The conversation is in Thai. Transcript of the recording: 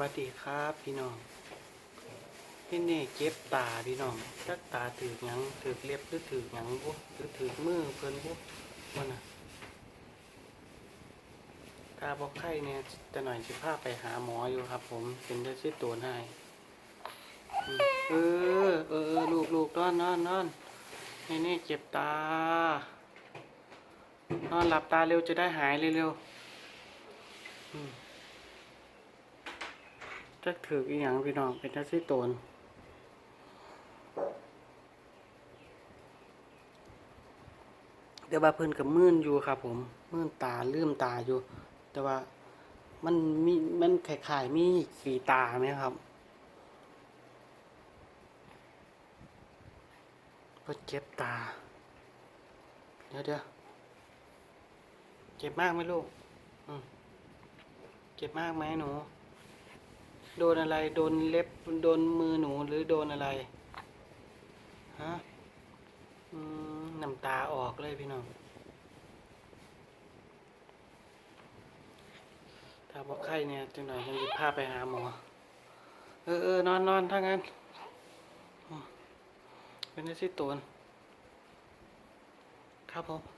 วัสดีครับพี่น้องพี่เน่เจ็บตาพี่น้องจักตาถือหยังถือเล็บหรือถือหยังบุหรือถือมือเพิ่นบุว่าน่ะตาบอกไข้เนี่ยแต่หน่อยสิพาไปหาหมออยู่ครับ ผมเป็นได้ชื่อตัวให้เออเออลูกลูกนอนนอนนอนนี่นี่เจ็บตานอนหลับตาเร็วจะได้หายเร็วๆอืม จักถืออีหยังพี่น้องเป็นทักซี่โตนแต่ว่าเพิ่นกับมื่นอยู่ครับผมมื่นตาลืมตาอยู่ แต่ว่ามันมีมันคล้ายๆมีสีตาไหมครับเพิ่นเจ็บตา เดี๋ยวเดี๋ยวเจ็บมากไหมลูก อืมเจ็บมากไหมหนู โดนอะไร โดนเล็บ โดนมือหนูหรือโดนอะไร ฮะน้ำตาออกเลยพี่น้อง ถ้าบอกไข้เนี่ยจังหน่อยฉันจะพาไปหาหมอ เออเออนอนนอนถ้างั้น เป็นได้สิตัวครับผม